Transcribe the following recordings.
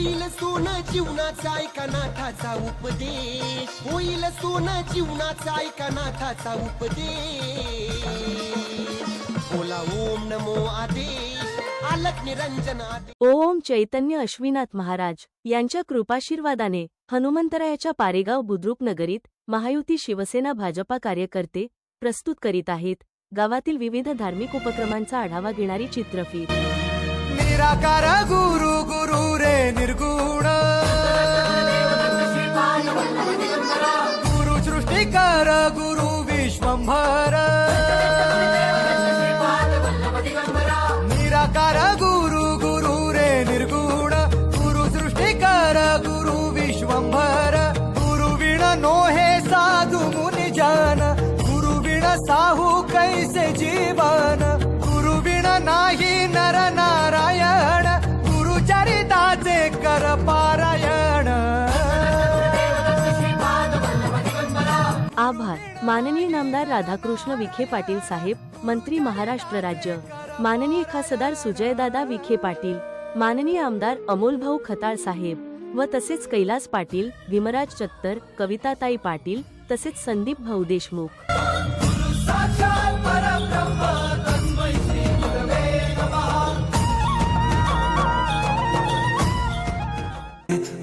होईल सोन जीवनाचा ऐका नाथाचा उपदेश. होईल सोन जीवनाचा ऐका नाथाचा उपदेश. बोला ओम नमो आदेश. आलक निरंजन आदेश. ओम चैतन्य अश्विनाथ महाराज यांच्या कृपाशीर्वादाने हनुमंतरायाच्या पारेगाव बुद्रुक नगरीत महायुती शिवसेना भाजपा कार्यकर्ते प्रस्तुत करीत आहेत. गावातील विविध धार्मिक उपक्रमांचा आढावा घेणारी चित्रफीत. निराकार गुरु विश्वंभर आभार. माननीय नामदार राधाकृष्ण विखे पाटील साहेब मंत्री महाराष्ट्र राज्य. माननीय खासदार सुजयदादा विखे पाटील माननीय आमदार अमोल भाऊ खताळ साहेब व तसेच कैलास पाटील भीमराज चत्तर कविताताई पाटील तसेच संदीप भाऊ देशमुख.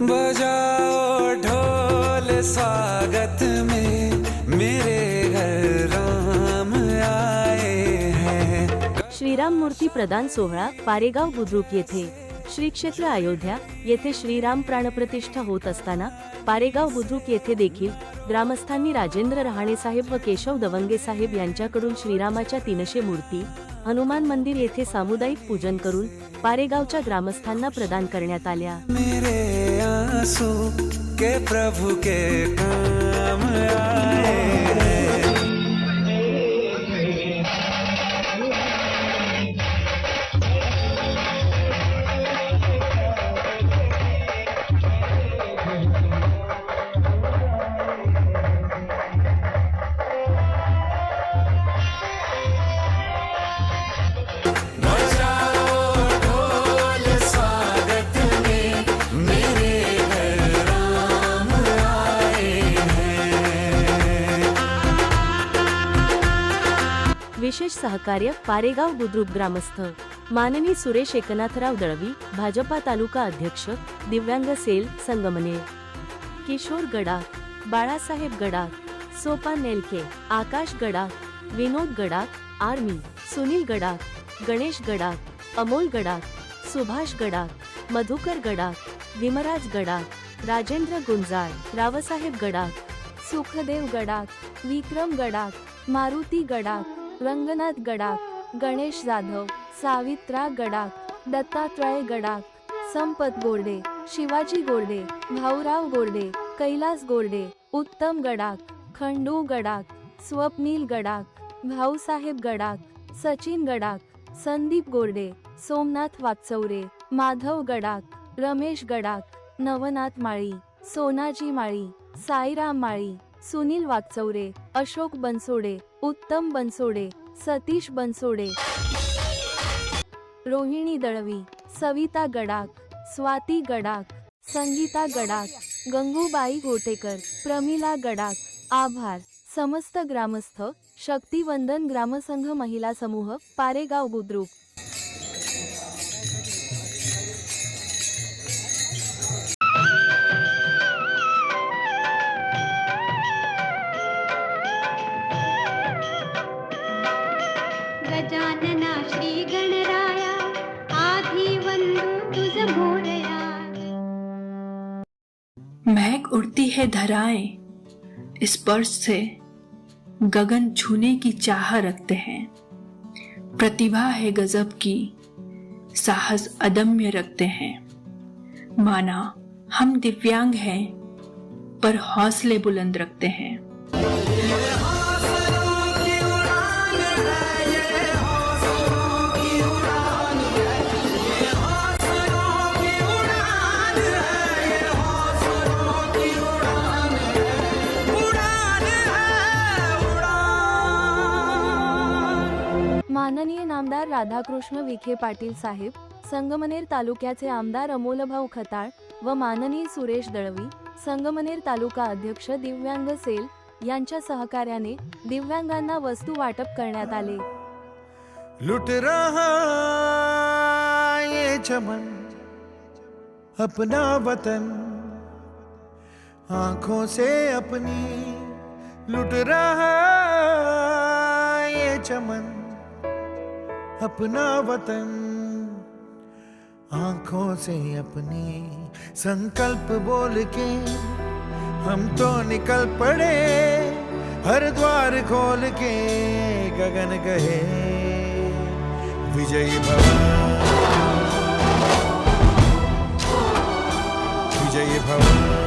बजाओ ढोल स्वागत मूर्ती प्रदान सोहळा पारेगाव बुद्रुक येथे. श्री क्षेत्र अयोध्या येथे श्रीराम प्राणप्रतिष्ठा होत असताना पारेगाव बुद्रुक येथे देखील ग्रामस्थांनी राजेंद्र रहाणे साहेब व केशव दवंगे साहेब यांच्याकडून श्रीरामाच्या तीनशे मूर्ती हनुमान मंदिर येथे सामुदायिक पूजन करून पारेगावच्या ग्रामस्थांना प्रदान करण्यात आल्या. मेरे आंसू के प्रभु के विशेष सहकार्य पारेगाव बुद्रुक ग्रामस्थ. माननी सुरेश एकनाथराव दळवी भाजपा तालुका अध्यक्ष दिव्यांग सेल संगमने किशोर गडाख बाळासाहेब गडाख सोपा नेलके आकाश गडाख विनोद गडाख आर्मी सुनील गडाख गणेश गडाख अमोल गडाख सुभाष गडाख मधुकर गडाख विमराज गडाख राजेंद्र गुंजाळ रावसाहेब गडाख सुखदेव गडाख विक्रम गडाख मारुती गडाख रंगनाथ गडाख गणेश जाधव सावित्रा गडाख दत्तात्रय गडाख संपत गोरडे शिवाजी गोरडे भाऊराव गोरडे कैलास गोरडे उत्तम गडाख खंडू गडाख स्वप्नील गडाख भाऊसाहेब गडाख सचिन गडाख संदीप गोरडे सोमनाथ वाचौरे माधव गडाख रमेश गडाख नवनाथ माळी सोनाजी माळी साईराम माळी सुनील वाकचौरे अशोक बनसोडे उत्तम बनसोडे सतीश बनसोडे. रोहिणी दळवी सविता गडाख स्वाती गडाख संगीता गडाख गंगूबाई गोटेकर प्रमिला गडाख. आभार. समस्त ग्रामस्थ शक्तिवंदन ग्रामसंघ महिला समूह पारेगाव बुद्रुक. महक उड़ती है धराएँ स्पर्श से गगन छूने की चाह रखते हैं। प्रतिभा है गजब की, साहस अदम्य रखते हैं। माना हम दिव्यांग हैं, पर हौसले बुलंद रखते हैं। राधाकृष्ण विखे पाटील साहेब संगमनेर तालुक्याचे आमदार अमोलभाऊ खताळ व माननीय सुरेश दळवी संगमनेर तालुका अध्यक्ष दिव्यांग सेल यांच्या सहकार्याने दिव्यांगांना वस्तू वाटप करण्यात आले. लुट रहा ये चमन अपना वतन आंखों से अपनी लुट रहा ये चमन। अपना वतन, आँखों से अपनी संकल्प बोल के हम तो निकल पड़े, हर द्वार खोल के गगन गहे। विजय भव विजय भव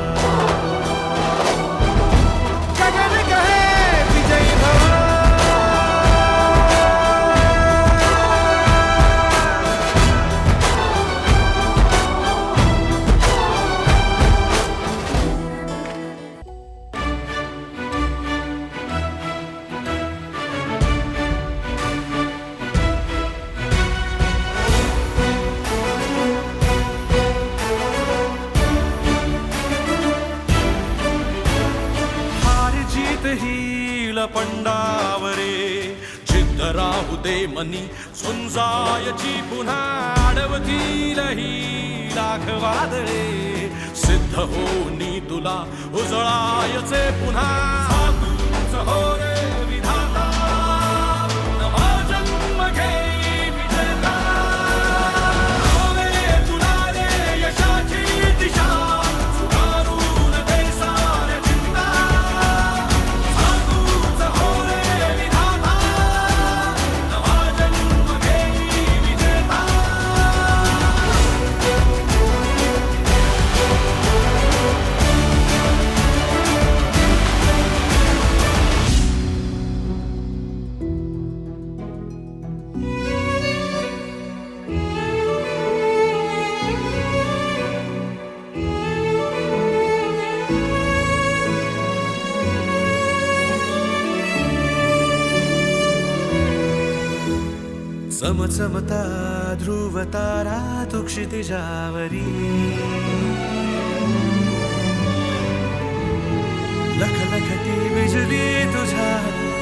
जीत ही जिद्द राहू दे मनी झुंजायची पुन्हा अडवतील ही दाखवादळे सिद्ध होनी तुला उजळायचे पुन्हा. हो समचमता ध्रुवतारा तारा क्षितिजावरी लख लखती बिजली तुझ्या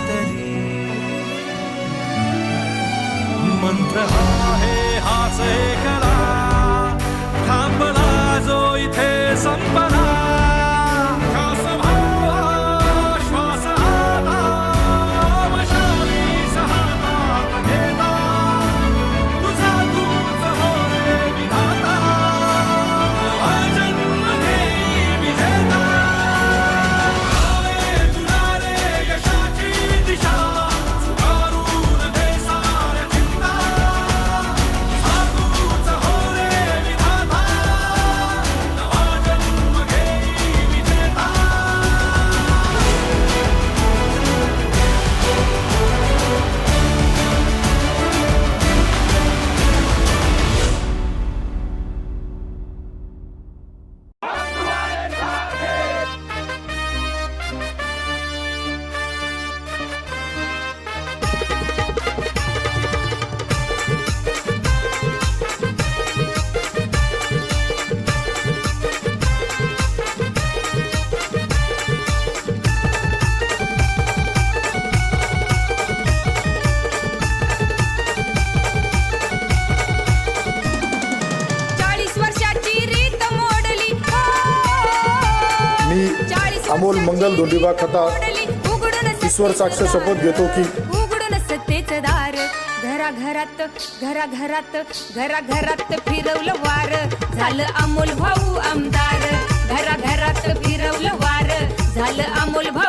तरी। मंत्र आहे हाच कला थांबला जो इथे संपला। अमोल मंगल धोंडीबा खता ईश्वर साक्ष शपथ. घेतो की उघडून सत्तेचं दार. घरा घरात घरा घरात घरा घरात फिरवलं वार. झालं अमोल भाऊ आमदार. घरा घरात फिरवलं वार. झालं अमोल भाऊ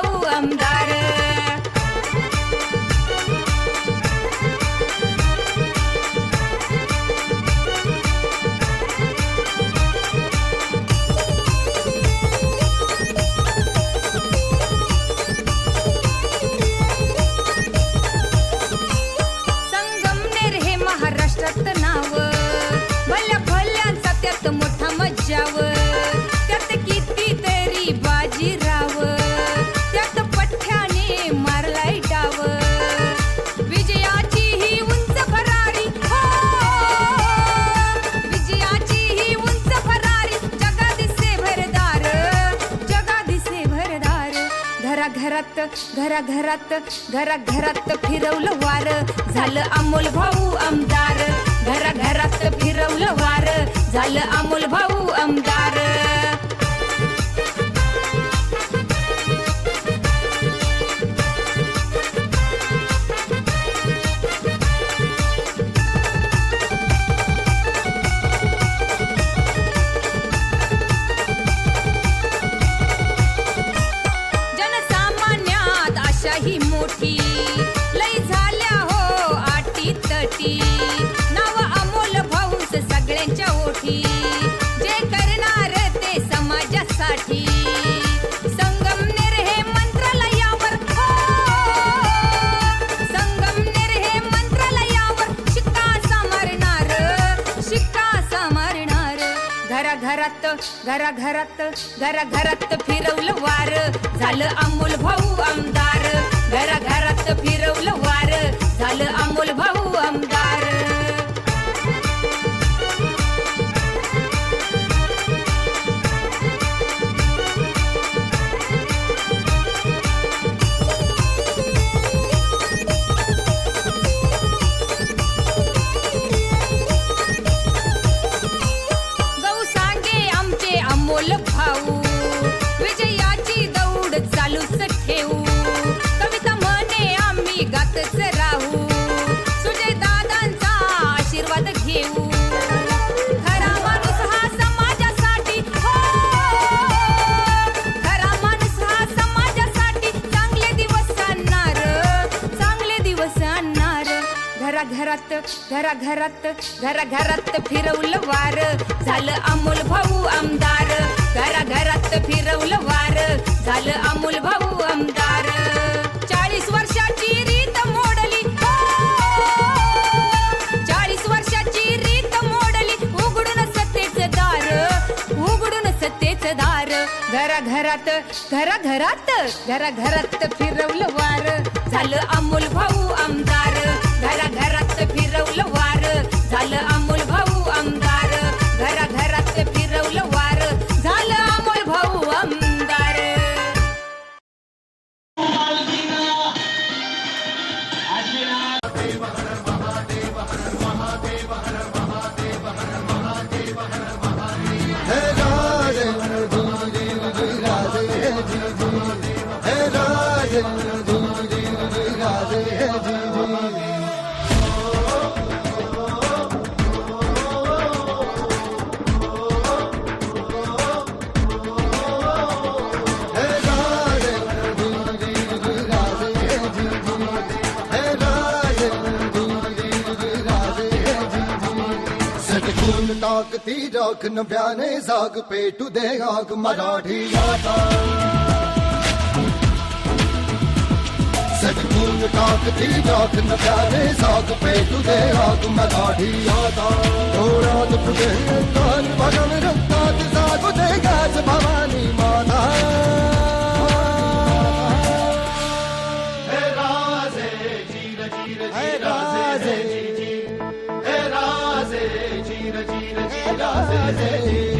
घरात घरा घरात घरा घरात फिरवलं वार. झालं अमोल भाऊ आमदार. घरा घरात फिरवलं वार. झालं अमोल भाऊ आमदार. घरात घरा घरात घरा घरात फिरवलं वार. झालं अमोल भाऊ आमदार घरा घरात फिरवलं वार. झालं अमोल भाऊ आमदार. घराघरात घराघरात फिरवलं वार. झालं अमोल भाऊ आमदार. घराघरात फिरवलं वार. झालं अमोल भाऊ आमदार. चाळीस वर्षाची रीत मोडली. हो! चाळीस वर्षाची रीत मोडली. उघडून सत्तेच दार. उघडून सत्तेच दार. घराघरात घराघरात घराघरात फिरवलं वार. झालं अमोल भाऊ सटकून टाकती राख नव्याने जाग पेटू दे आग मराठी आता सटकून टाकती राख नव्याने जाग पेटू दे आग मराठी आता डोळ्यात तुझे कान बघन रक्तात जागू दे गाज भवानी माता जीर जी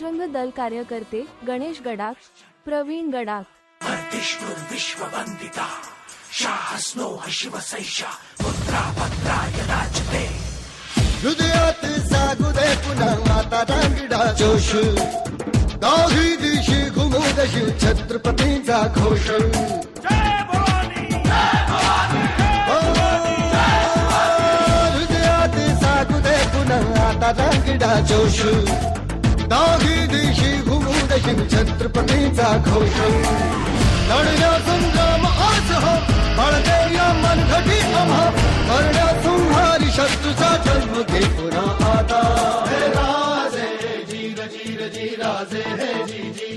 बजरंग दल कार्यकर्ते गणेश गडाख प्रवीण गडाख. हृदयात जागू दे पुन्हा माता रांगडा जोश. दाही दिशी घुमू दशी छत्रपतींचा घोष. हृदयात जागू दे पुन्हा आता रांगडा जोश. दाही दिशी घुमून छत्रपतीचा घोष लढण्या संग्राम आज हो, हा या मनघटी आम्हा. करण्या तुम्हारी शत्रूचा जन्म घे पुन्हा आता. हे राजे जी जीर जी राजे हे जी जी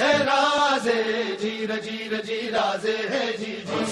हे राजे जीर जीर जी राजे हे जी जी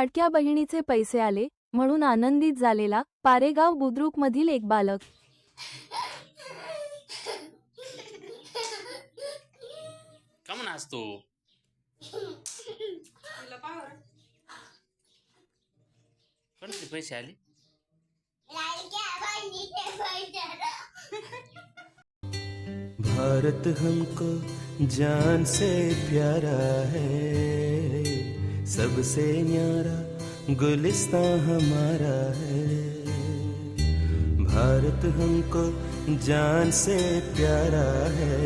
लाडक्या बहिणीचे पैसे आले म्हणून आनंदित झालेला पारेगाव बुद्रुक मधील एक बालक. पैसे आले? भारत हमको जान से प्यारा है। सबसे न्यारा गुलिस्तां हमारा है। भारत हमको जान से प्यारा है।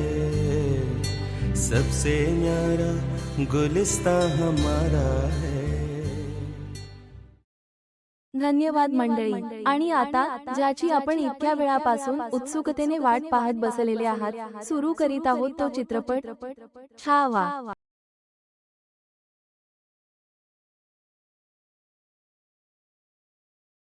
सबसे न्यारा गुलिस्तां हमारा है। धन्यवाद मंडळी. आणि आता ज्याची आपण इतक्या वेळापासून उत्सुकतेने वाट पाहत बसलेले आहात. सुरू करीत आहोत तो चित्रपट छावा.